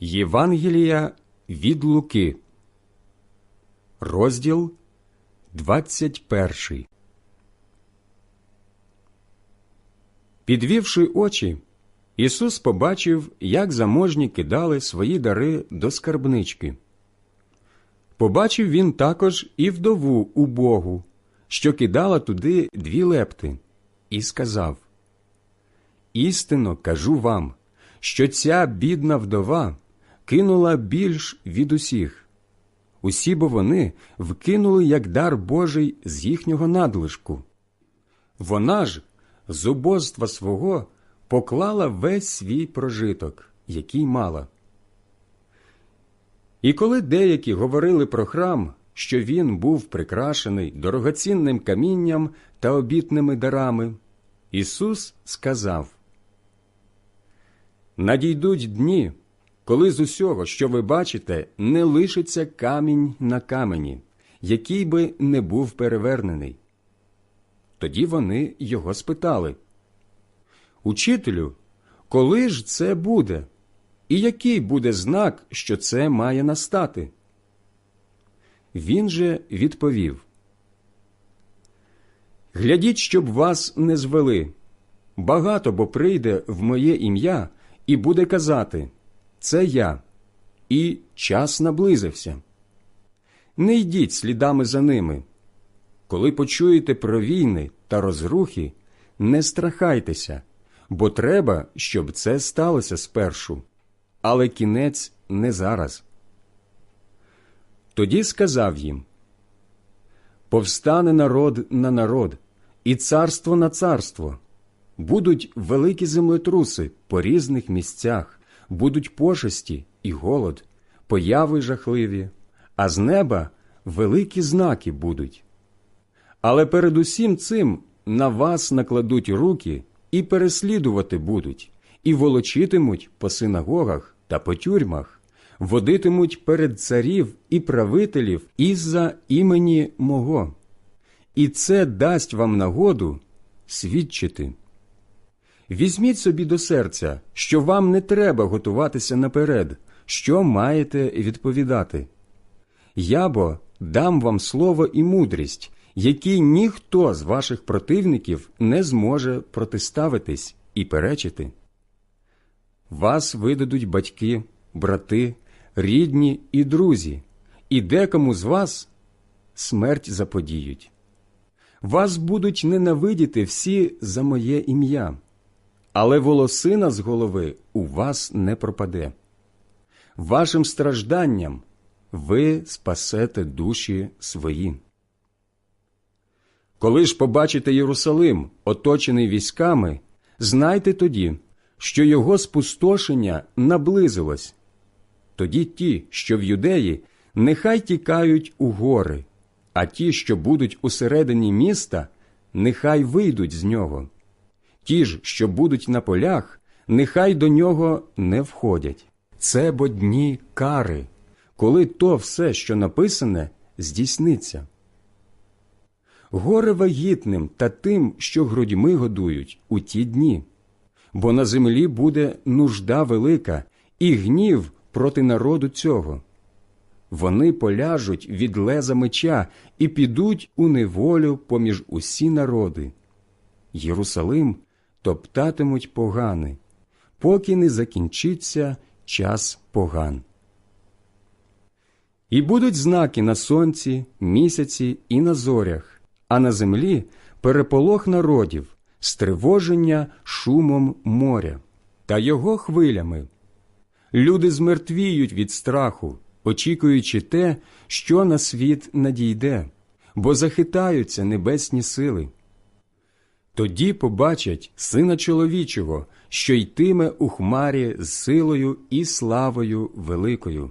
Євангелія від Луки, розділ 21. Підвівши очі, Ісус побачив, як заможні кидали свої дари до скарбнички. Побачив він також і вдову убогу, що кидала туди дві лепти, і сказав Істинно кажу вам, що ця бідна вдова кинула більш від усіх. Усі бо вони вкинули як дар Божий з їхнього надлишку. Вона ж з убоства свого поклала весь свій прожиток, який мала. І коли деякі говорили про храм, що він був прикрашений дорогоцінним камінням та обітними дарами, Ісус сказав Надійдуть дні, коли з усього, що ви бачите, не лишиться камінь на камені, який би не був перевернений. Тоді вони його спитали Учителю, коли ж це буде? І який буде знак, що це має настати? Він же відповів Глядіть, щоб вас не звели. Багато бо прийде в моє ім'я і буде казати Це я, і час наблизився. Не йдіть слідами за ними. Коли почуєте про війни та розрухи, не страхайтеся, бо треба, щоб це сталося спершу, але кінець не зараз. Тоді сказав їм Повстане народ на народ, і царство на царство. Будуть великі землетруси по різних місцях, будуть пошесті і голод, появи жахливі, а з неба великі знаки будуть. Але перед усім цим на вас накладуть руки і переслідувати будуть, і волочитимуть по синагогах та по тюрмах, водитимуть перед царів і правителів із-за імені мого. І це дасть вам нагоду свідчити. Візьміть собі до серця, що вам не треба готуватися наперед, що маєте відповідати. Я бо дам вам слово і мудрість, які ніхто з ваших противників не зможе протиставитись і перечити. Вас видадуть батьки, брати, рідні і друзі, і декому з вас смерть заподіють. Вас будуть ненавидіти всі за моє ім'я але волосина з голови у вас не пропаде. Вашим стражданням ви спасете душі свої. Коли ж побачите Єрусалим, оточений військами, знайте тоді, що його спустошення наблизилось. Тоді ті, що в юдеї, нехай тікають у гори, а ті, що будуть усередині міста, нехай вийдуть з нього ті ж, що будуть на полях, нехай до нього не входять. Це бо дні кари, коли то все, що написане, здійсниться. Горе вагітним та тим, що грудьми годують у ті дні, бо на землі буде нужда велика і гнів проти народу цього. Вони поляжуть від леза меча і підуть у неволю поміж усі народи. Єрусалим топтатимуть погани, поки не закінчиться час поган. І будуть знаки на сонці, місяці і на зорях, а на землі переполох народів, стривоження шумом моря та його хвилями. Люди змертвіють від страху, очікуючи те, що на світ надійде, бо захитаються небесні сили. Тоді побачать сина чоловічого, що йтиме у хмарі з силою і славою великою.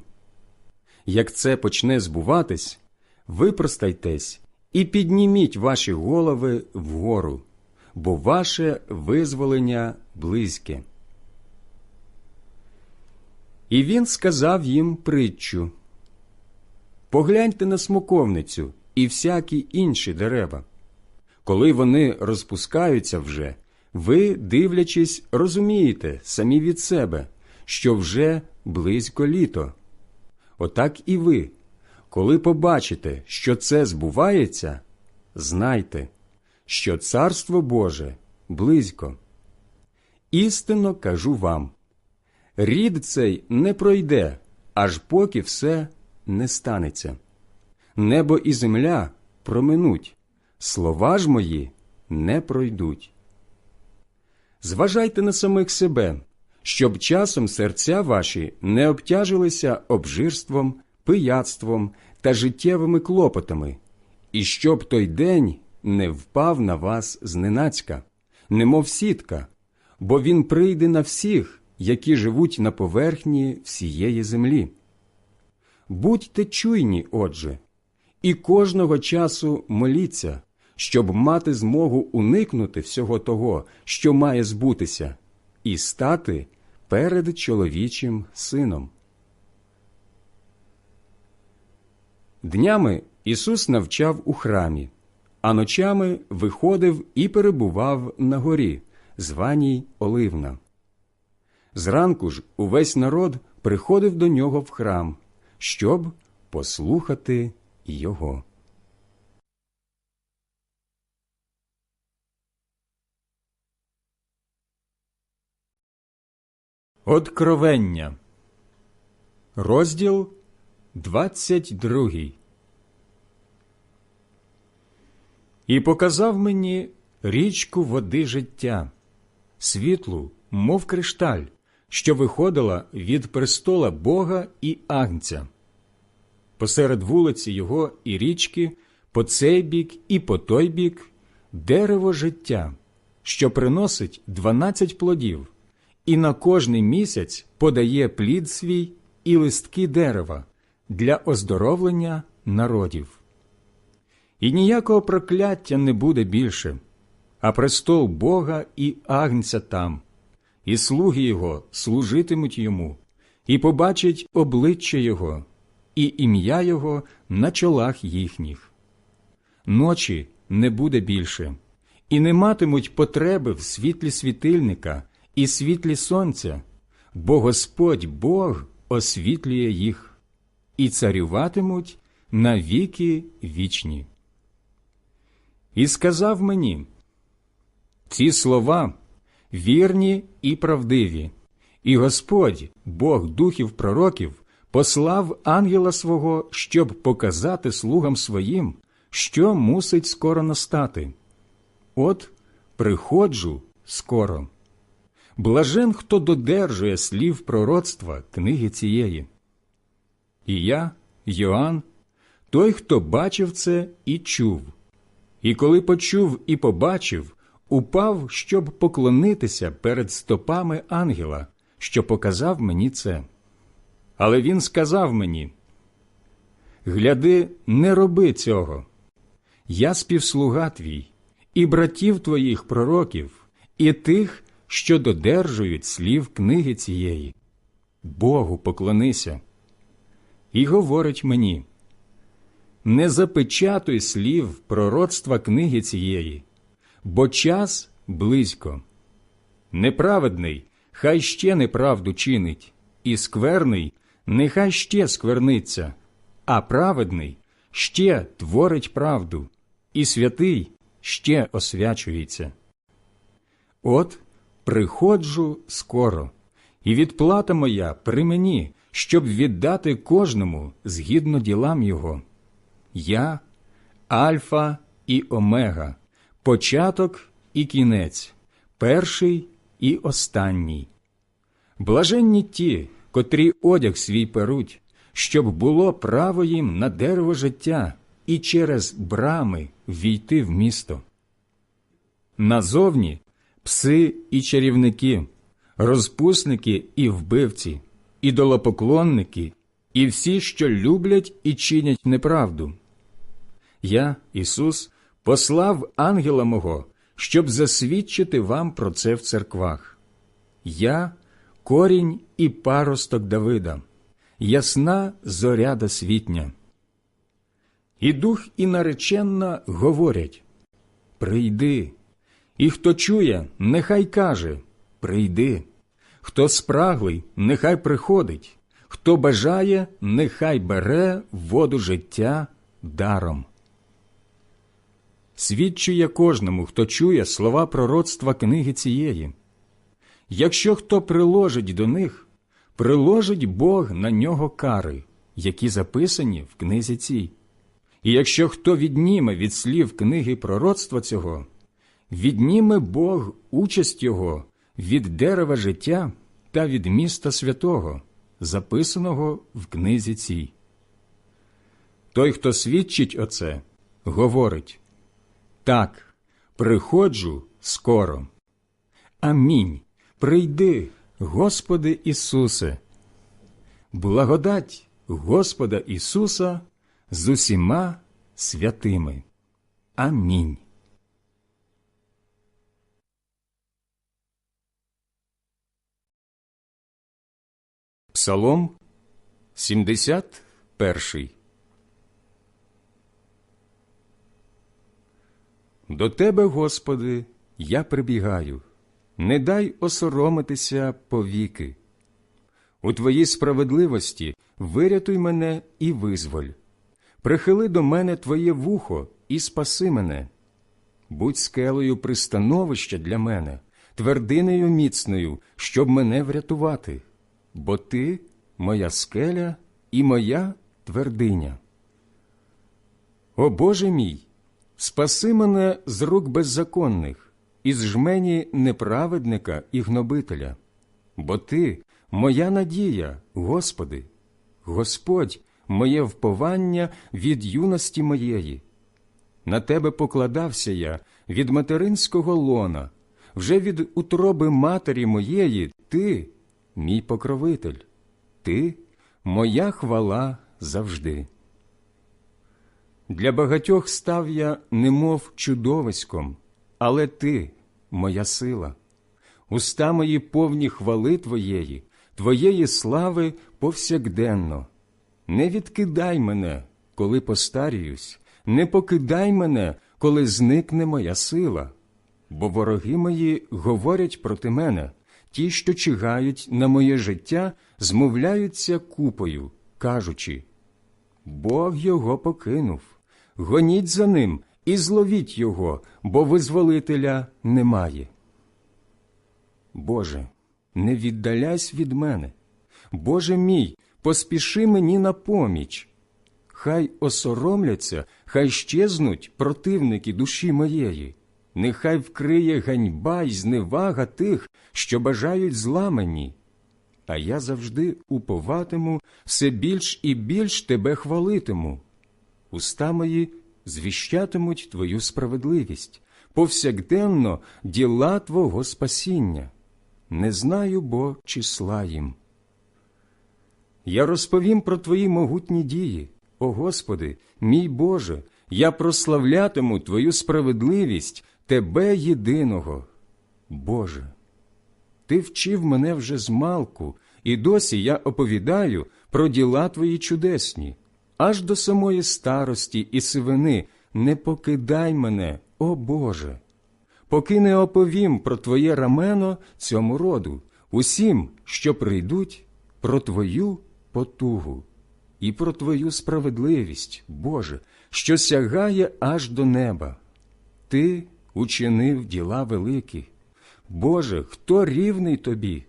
Як це почне збуватись, випростайтесь і підніміть ваші голови вгору, бо ваше визволення близьке. І він сказав їм притчу Погляньте на смоковницю і всякі інші дерева. Коли вони розпускаються вже, ви, дивлячись, розумієте самі від себе, що вже близько літо. Отак і ви, коли побачите, що це збувається, знайте, що Царство Боже близько. Істинно кажу вам рід цей не пройде, аж поки все не станеться. Небо і земля проминуть, слова ж мої не пройдуть. Зважайте на самих себе, щоб часом серця ваші не обтяжилися обжирством, пияцтвом та життєвими клопотами, і щоб той день не впав на вас зненацька, немов сітка, бо він прийде на всіх, які живуть на поверхні всієї землі. Будьте чуйні, отже, і кожного часу моліться, щоб мати змогу уникнути всього того, що має збутися, і стати перед чоловічим сином. Днями Ісус навчав у храмі, а ночами виходив і перебував на горі, званій Оливна. Зранку ж увесь народ приходив до нього в храм, щоб послухати його. Откровення, розділ 22 І показав мені річку води життя, світлу, мов кришталь, що виходила від престола Бога і Агнця. Посеред вулиці його і річки, по цей бік і по той бік дерево життя, що приносить дванадцять плодів і на кожний місяць подає плід свій і листки дерева для оздоровлення народів. І ніякого прокляття не буде більше, а престол Бога і агнця там, і слуги Його служитимуть йому, і побачать обличчя Його, і ім'я Його на чолах їхніх. Ночі не буде більше, і не матимуть потреби в світлі світильника і світлі сонця, бо Господь Бог освітлює їх, і царюватимуть на віки вічні. І сказав мені ці слова вірні і правдиві, і Господь, Бог духів пророків, послав ангела свого, щоб показати слугам своїм, що мусить скоро настати. От приходжу скоро. Блажен, хто додержує слів пророцтва книги цієї. І я, Йоанн, той, хто бачив це і чув. І коли почув і побачив, упав, щоб поклонитися перед стопами ангела, що показав мені це. Але він сказав мені: Гляди, не роби цього. Я співслуга твій, і братів твоїх пророків, і тих, що додержують слів книги цієї. Богу поклонися. І говорить мені не запечатуй слів пророцтва книги цієї, бо час близько. Неправедний хай ще неправду чинить, і скверний нехай ще скверниться, а праведний ще творить правду, і святий ще освячується. От приходжу скоро, і відплата моя при мені, щоб віддати кожному згідно ділам його. Я Альфа і Омега, початок і кінець, перший і останній. Блаженні ті, котрі одяг свій перуть, щоб було право їм на дерево життя і через брами війти в місто. Назовні пси і чарівники, розпусники і вбивці, ідолопоклонники, і всі, що люблять і чинять неправду. Я, Ісус, послав ангела мого, щоб засвідчити вам про це в церквах. Я корінь і паросток Давида, ясна зоря досвітня. І дух, і нареченна говорять Прийди, і хто чує, нехай каже Прийди, Хто спраглий, нехай приходить, хто бажає, нехай бере воду життя даром. Свідчу я кожному, хто чує слова пророцтва книги цієї. Якщо хто приложить до них, приложить Бог на нього кари, які записані в книзі цій. І якщо хто відніме від слів книги пророцтва цього, відніме Бог участь його від дерева життя та від міста святого, записаного в книзі цій. Той, хто свідчить оце, говорить так, приходжу скоро. Амінь. Прийди, Господи Ісусе. Благодать Господа Ісуса з усіма святими. Амінь. Псалом 71 До Тебе, Господи, я прибігаю, не дай осоромитися повіки. У Твоїй справедливості вирятуй мене і визволь. Прихили до мене Твоє вухо і спаси мене. Будь скелею пристановища для мене, твердинею міцною, щоб мене врятувати, бо Ти моя скеля і моя твердиня. О Боже мій! Спаси мене з рук беззаконних, із жмені неправедника і гнобителя, бо Ти моя надія, Господи, Господь, моє вповання від юності моєї. На Тебе покладався я від материнського лона, вже від утроби матері моєї, Ти, мій покровитель, Ти, моя хвала завжди. Для багатьох став я немов чудовиськом, але ти, моя сила, уста мої повні хвали Твоєї, Твоєї слави повсякденно. Не відкидай мене, коли постаріюсь, не покидай мене, коли зникне моя сила, бо вороги мої говорять проти мене, ті, що чигають на моє життя, змовляються купою, кажучи Бог його покинув. Гоніть за ним і зловіть його, бо визволителя немає. Боже, не віддаляйся від мене. Боже мій, поспіши мені на поміч. Хай осоромляться, хай щезнуть противники душі моєї, нехай вкриє ганьба й зневага тих, що бажають зла мені. А я завжди уповатиму, все більш і більш тебе хвалитиму уста мої звіщатимуть Твою справедливість, повсякденно діла Твого спасіння. Не знаю бо числа їм. Я розповім про Твої могутні дії, о Господи, мій Боже, я прославлятиму Твою справедливість, Тебе єдиного. Боже, Ти вчив мене вже з малку, і досі я оповідаю про діла Твої чудесні аж до самої старості і сивини не покидай мене, о Боже. Поки не оповім про Твоє рамено цьому роду, усім, що прийдуть, про Твою потугу і про Твою справедливість, Боже, що сягає аж до неба. Ти учинив діла великі. Боже, хто рівний тобі?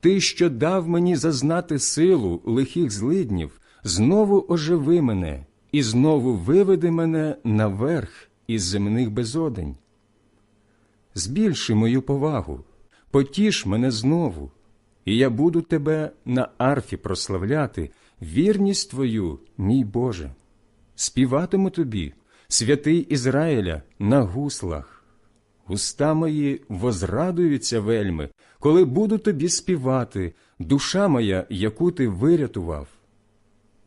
Ти, що дав мені зазнати силу лихих злиднів, знову оживи мене і знову виведи мене наверх із земних безодень. Збільши мою повагу, потіш мене знову, і я буду тебе на арфі прославляти, вірність твою, мій Боже. Співатиму тобі, святий Ізраїля, на гуслах. Уста мої возрадуються вельми, коли буду тобі співати, душа моя, яку ти вирятував.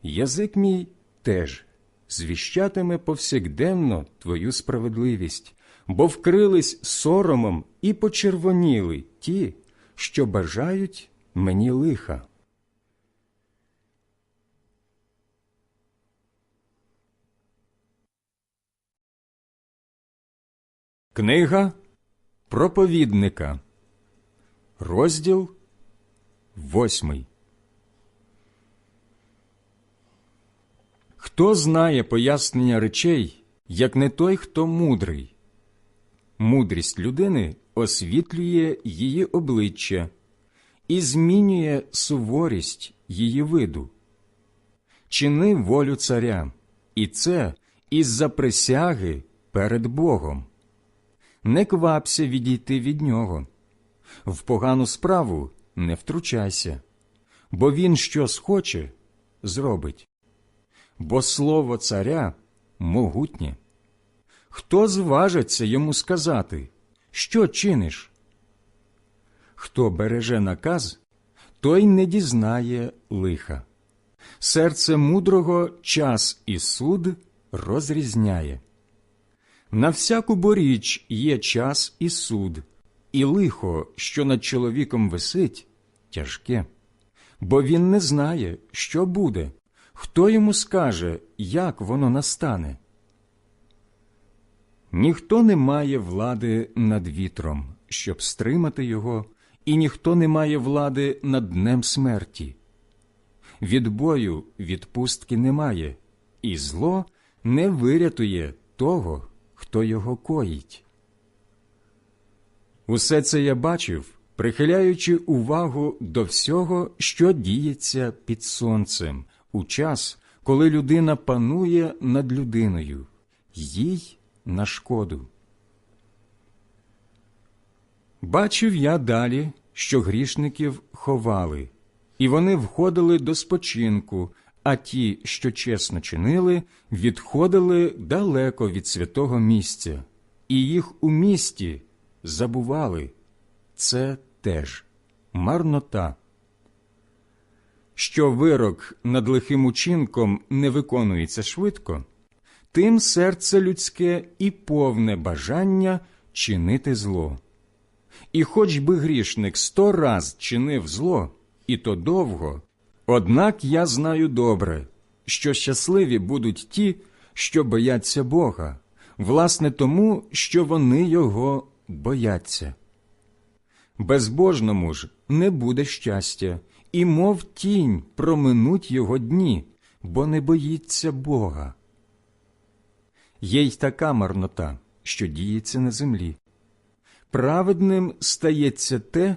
Язик мій теж звіщатиме повсякденно твою справедливість, бо вкрились соромом і почервоніли ті, що бажають мені лиха. Книга проповідника, розділ восьмий. Хто знає пояснення речей, як не той, хто мудрий? Мудрість людини освітлює її обличчя і змінює суворість її виду. Чини волю царя, і це із-за присяги перед Богом. Не квапся відійти від нього. В погану справу не втручайся, бо він що схоче, зробить. Бо слово царя могутнє. Хто зважиться йому сказати, що чиниш? Хто береже наказ, той не дізнає лиха. Серце мудрого час і суд розрізняє. На всяку боріч є час і суд, і лихо, що над чоловіком висить, тяжке, бо він не знає, що буде, хто йому скаже, як воно настане. Ніхто не має влади над вітром, щоб стримати його, і ніхто не має влади над днем смерті. Від бою відпустки немає, і зло не вирятує того, хто його коїть. Усе це я бачив, прихиляючи увагу до всього, що діється під сонцем, у час, коли людина панує над людиною, їй на шкоду. Бачив я далі, що грішників ховали, і вони входили до спочинку, а ті, що чесно чинили, відходили далеко від святого місця, і їх у місті забували. Це теж марнота. Що вирок над лихим учинком не виконується швидко, тим серце людське і повне бажання чинити зло. І хоч би грішник сто раз чинив зло, і то довго, однак я знаю добре, що щасливі будуть ті, що бояться Бога, власне тому, що вони його бояться. Безбожному ж не буде щастя, і мов тінь проминуть його дні, бо не боїться Бога. Є й така марнота, що діється на землі. Праведним стається те,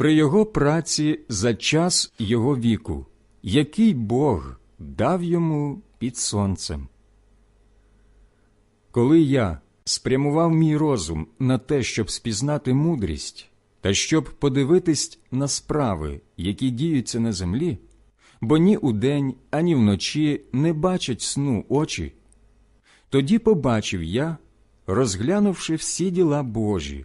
при його праці за час його віку, який Бог дав йому під сонцем. Коли я спрямував мій розум на те, щоб спізнати мудрість, та щоб подивитись на справи, які діються на землі, бо ні удень, ані вночі не бачать сну очі, тоді побачив я, розглянувши всі діла Божі,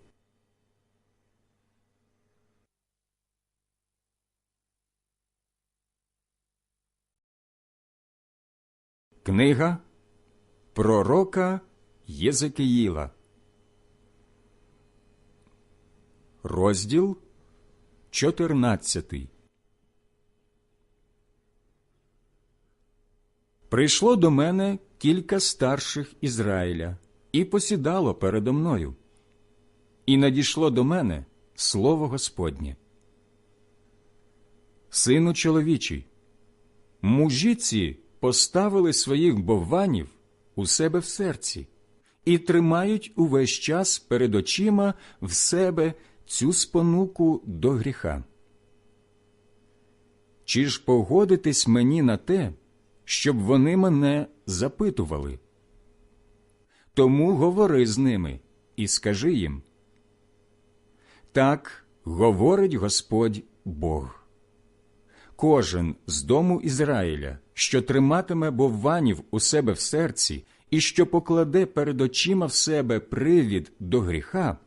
Книга Пророка Єзекиїла Розділ 14 Прийшло до мене кілька старших Ізраїля і посідало передо мною. І надійшло до мене слово Господнє. Сину чоловічий, мужіці поставили своїх бовванів у себе в серці і тримають увесь час перед очима в себе цю спонуку до гріха. Чи ж погодитись мені на те, щоб вони мене запитували? Тому говори з ними і скажи їм. Так говорить Господь Бог. Кожен з дому Ізраїля, що триматиме бовванів у себе в серці і що покладе перед очима в себе привід до гріха,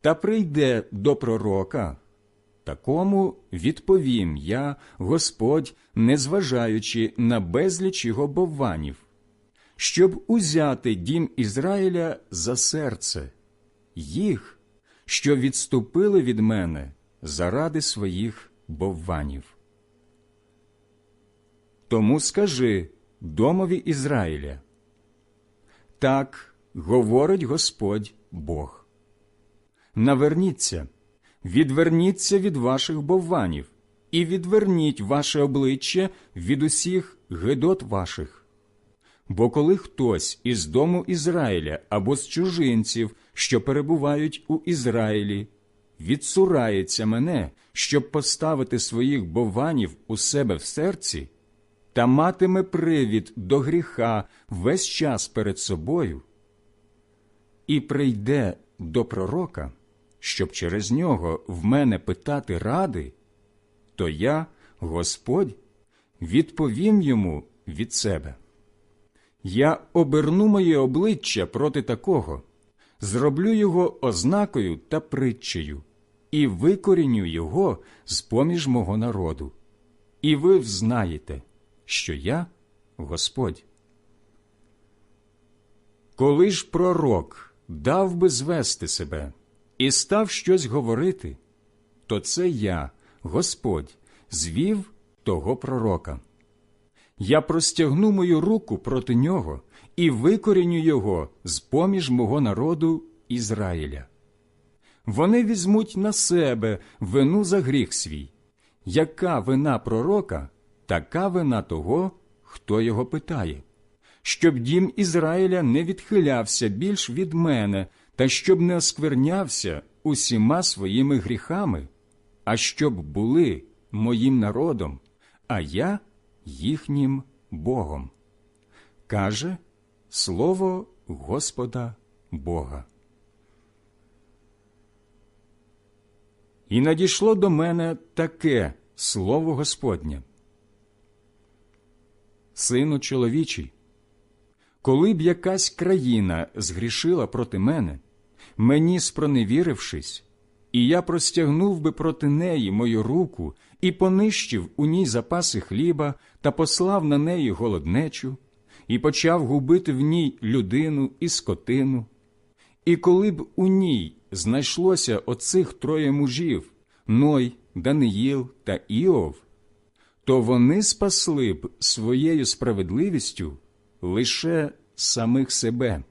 та прийде до пророка, такому відповім я, Господь, незважаючи на безліч його бовванів, щоб узяти дім Ізраїля за серце, їх, що відступили від мене заради своїх бовванів. Тому скажи домові Ізраїля. Так говорить Господь Бог. Наверніться, відверніться від ваших бовванів і відверніть ваше обличчя від усіх гидот ваших. Бо коли хтось із дому Ізраїля або з чужинців, що перебувають у Ізраїлі, відсурається мене, щоб поставити своїх бованів у себе в серці, та матиме привід до гріха весь час перед собою, і прийде до пророка, щоб через нього в мене питати ради, то я, Господь, відповім йому від себе. Я оберну моє обличчя проти такого, зроблю його ознакою та притчею, і викоріню його з поміж мого народу. І ви взнаєте, що я Господь. Коли ж пророк дав би звести себе і став щось говорити, то це я, Господь, звів того пророка. Я простягну мою руку проти нього і викоріню його з поміж мого народу Ізраїля. Вони візьмуть на себе вину за гріх свій. Яка вина пророка, така вина того, хто його питає, щоб дім Ізраїля не відхилявся більш від мене, та щоб не осквернявся усіма своїми гріхами, а щоб були моїм народом, а я їхнім Богом. Каже Слово Господа Бога. І надійшло до мене таке слово Господнє. Сину чоловічий, коли б якась країна згрішила проти мене, мені спроневірившись, і я простягнув би проти неї мою руку і понищив у ній запаси хліба та послав на неї голоднечу, і почав губити в ній людину і скотину. І коли б у ній знайшлося оцих троє мужів Ной, Даниїл та Іов, то вони спасли б своєю справедливістю лише самих себе.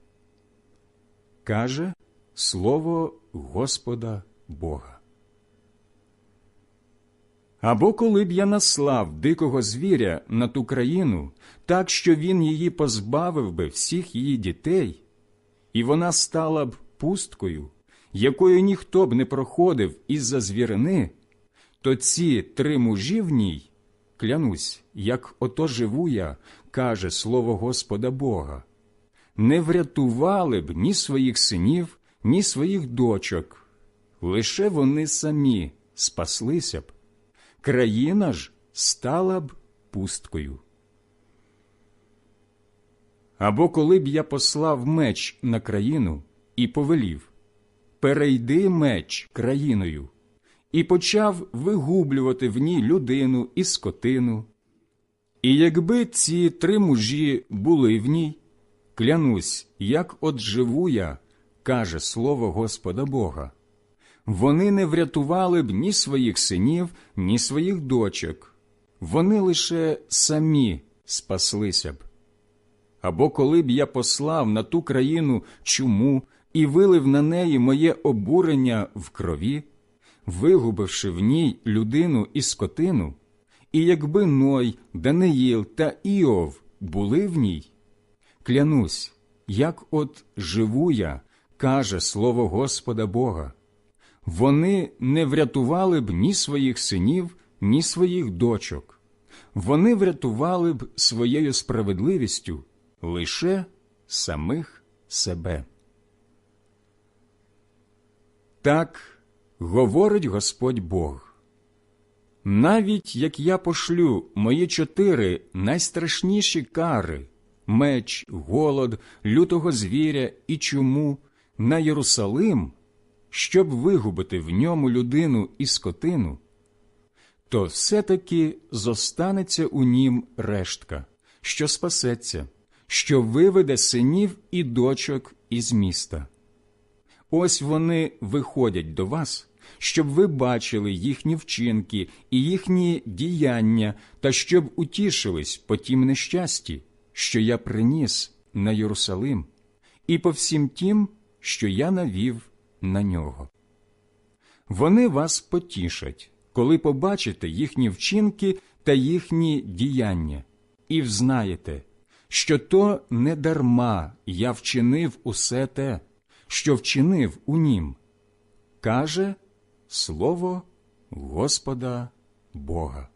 Каже Слово Господа Бога. Або коли б я наслав дикого звіря на ту країну, так що він її позбавив би всіх її дітей, і вона стала б пусткою, якою ніхто б не проходив із-за звірини, то ці три мужі в ній, клянусь, як ото живу я, каже слово Господа Бога, не врятували б ні своїх синів, ні своїх дочок, лише вони самі спаслися б. Країна ж стала б пусткою. Або коли б я послав меч на країну і повелів перейди меч країною, і почав вигублювати в ній людину і скотину. І якби ці три мужі були в ній, клянусь, як от живу я, каже слово Господа Бога, вони не врятували б ні своїх синів, ні своїх дочок, вони лише самі спаслися б. Або коли б я послав на ту країну чуму і вилив на неї моє обурення в крові, вигубивши в ній людину і скотину, і якби Ной, Даниїл та Іов були в ній, клянусь, як от живу я, каже слово Господа Бога вони не врятували б ні своїх синів, ні своїх дочок. Вони врятували б своєю справедливістю лише самих себе. Так говорить Господь Бог. Навіть як я пошлю мої чотири найстрашніші кари меч, голод, лютого звіря і чуму на Єрусалим, щоб вигубити в ньому людину і скотину, то все-таки зостанеться у нім рештка, що спасеться, що виведе синів і дочок із міста. Ось вони виходять до вас, щоб ви бачили їхні вчинки і їхні діяння, та щоб утішились по тім нещасті, що я приніс на Єрусалим, і по всім тім, що я навів на нього. Вони вас потішать, коли побачите їхні вчинки та їхні діяння, і взнаєте, що то не дарма я вчинив усе те, що вчинив у нім, каже слово Господа Бога.